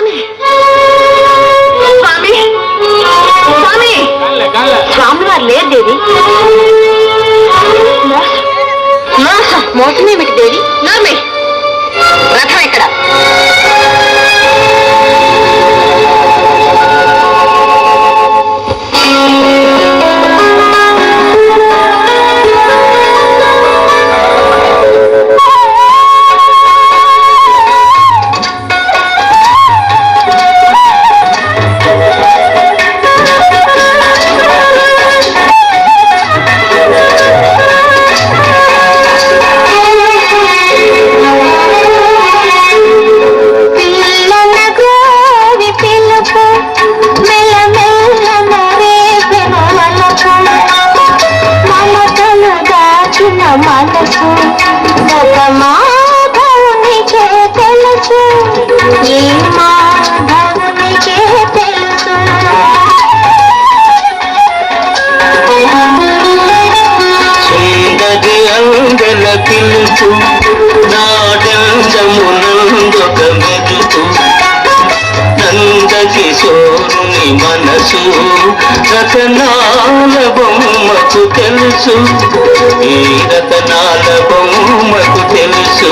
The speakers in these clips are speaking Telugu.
స్వామి. స్వామి. స్వామి. స్వామి వారు లేరు దేవి. మోసం మోసం మోసమేమిటి దేవి? నోర్మే. రథం ఎక్కడ? పిలుపు పిలుపు మెదుపు మెరుపు నందకిశోరుని మనసు రతనాల బొమ్మకు తెలుసు. ఈ రతనాల బొమ్మకు తెలుసు.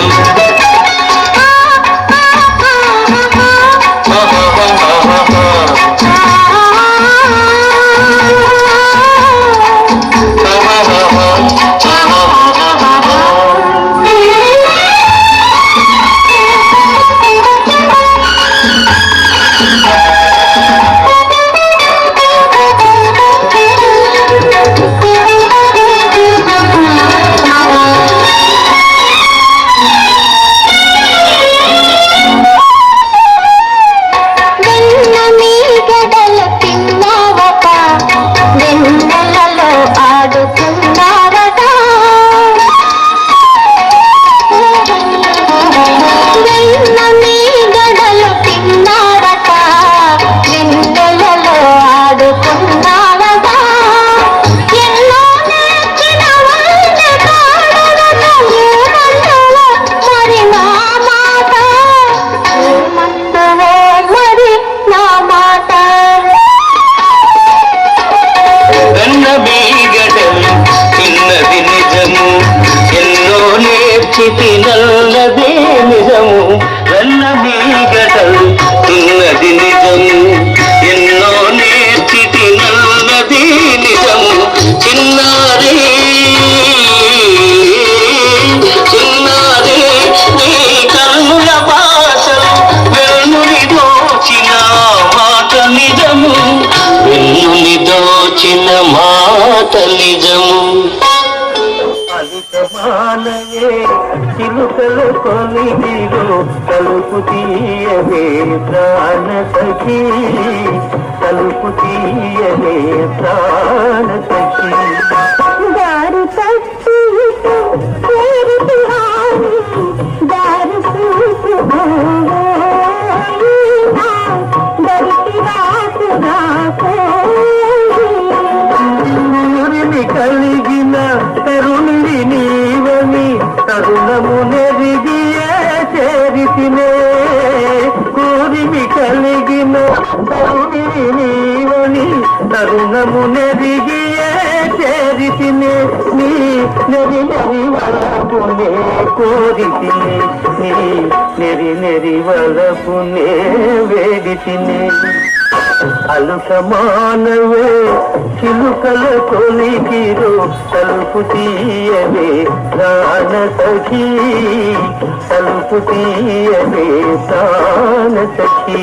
కొలిగిలో తలుపు తీయవే ప్రాణ సఖీ తలుపు తీయవే ప్రాణ సఖీ దారు తప్పి మనము నెరిగి చేరితినే. నీ నెరి నెరి వలపునే కోరితినే. నీ నెరి నెరి వలపునే అలుక మానవే చిలుకల కొలికిరు తలుపు తీయవే ప్రాణ సఖీ. తలుపు తీయవే ప్రాణ సఖీ.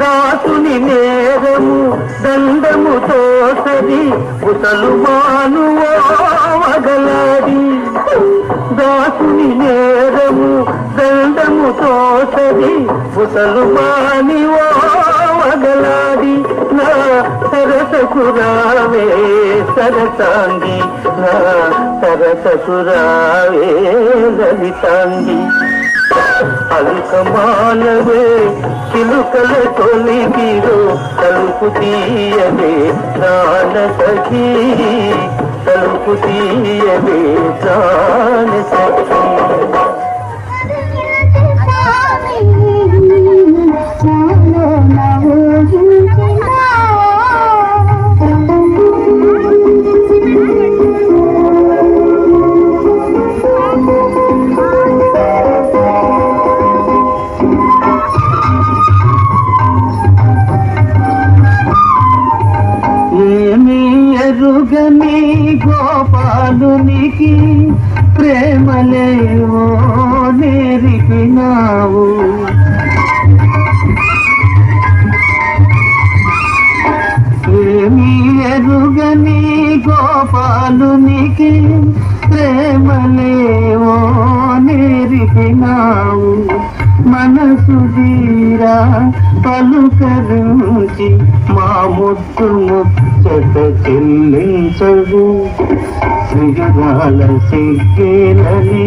దాసుని నేరము దండముతో సరి ఉతలు మానువో మగలాడి దాసుని నేరము దండముతో సరి ముసలుమాని ఓ వగలాడి నా సరసకురావే సరసాంగి నా సరసకురావే లలితాంగి. అల్కమానవే చిలుకల తొలిగిరో తలుపు తీయవే ప్రాణ సఖీ తలుపు తీయవే ప్రాణ సఖీ ప్రేమలేవో నేరిపినావు. ఏమీ ఎరుగని గోపాలునికి ప్రేమలేవో నేరిపినావు. మనసు తీరా పలుకరించి మా ముద్దు ముచ్చట చెల్లించదు. మృగరాల సిగ్గేలని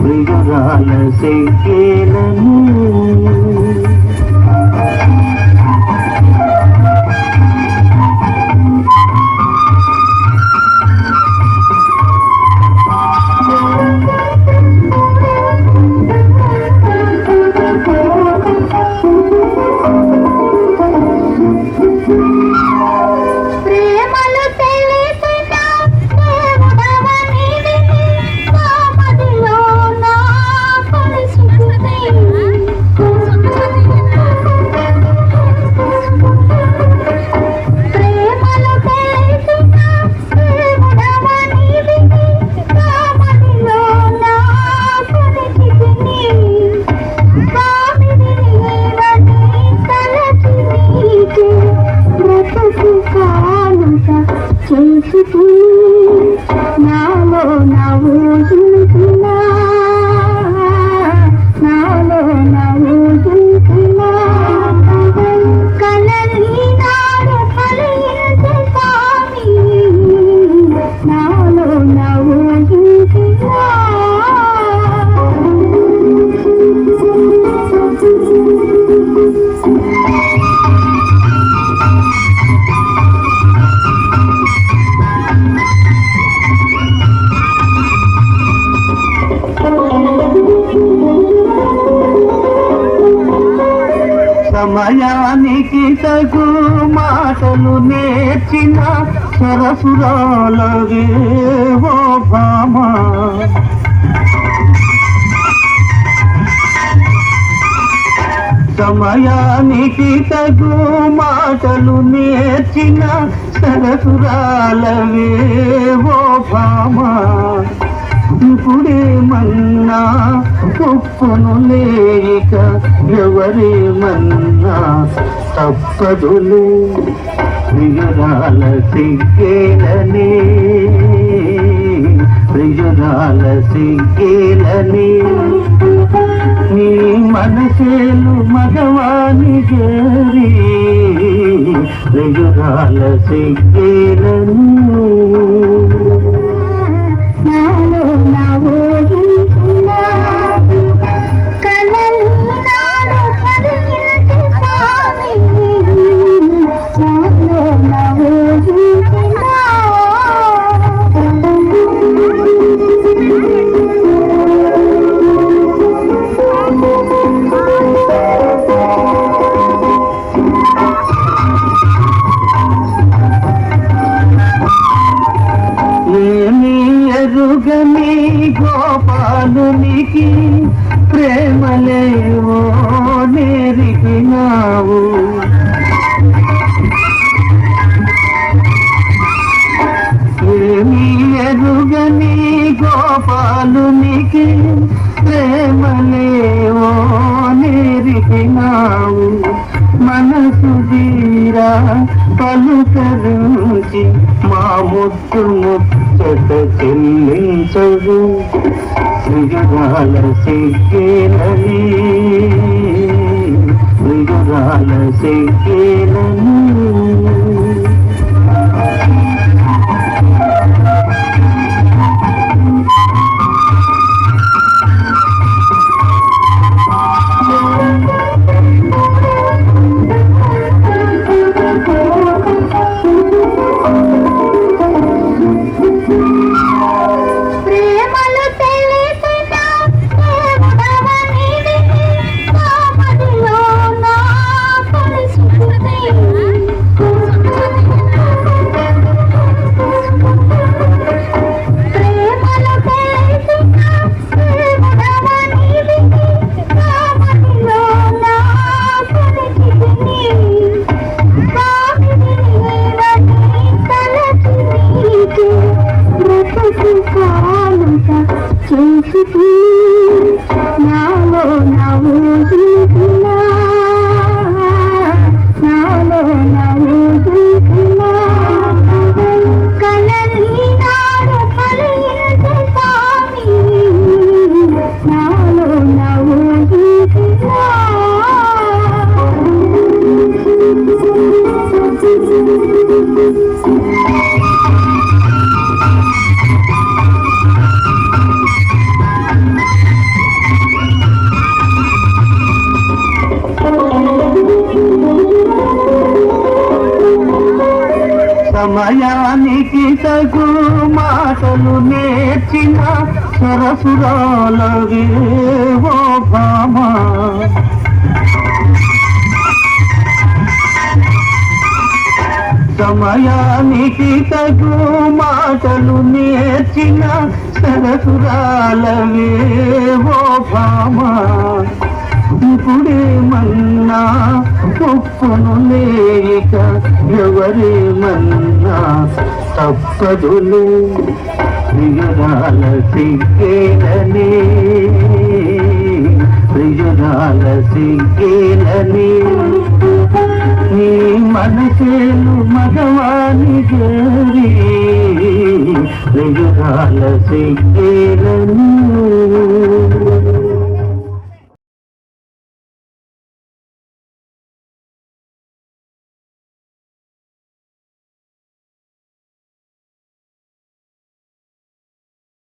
మృగరాల సిగ్గేలని సమయానికి తగు మాటలు నేర్చిన సరసురాలవే ఓ భామా. సమయానికి తగు మాటలు నేర్చిన సరసురాలవే ఓ భామా. మన్నా తప్పును లేక ఎవరేమన్నా తప్పదులే ప్రియురాల సిగ్గేలని ప్రియురాల సిగ్గేలని. నీ మనసేలు మగవాణి గేరి ప్రియురాల సిగ్గేలని. ప్రేమలేవో ముచ్చట చెల్లించదు. విజయాల సిగ్గేలని విజయాల సిగ్గేలని సమయానికి తగు మాటలు నేర్చిన సరసురాలవే ఓ భామా సమయానికి తగు మాటలు నేర్చిన సరసురాలవే ఓ భామా ఇప్పుడే మన్నా ఒప్పును లేక ఎవరే మన్నా తప్పదులే ప్రియురాల సిగ్గేలని ప్రియురాల సిగ్గేలని నీ మనసేలు మగవాణి గేరి ప్రియురాల సిగ్గేలని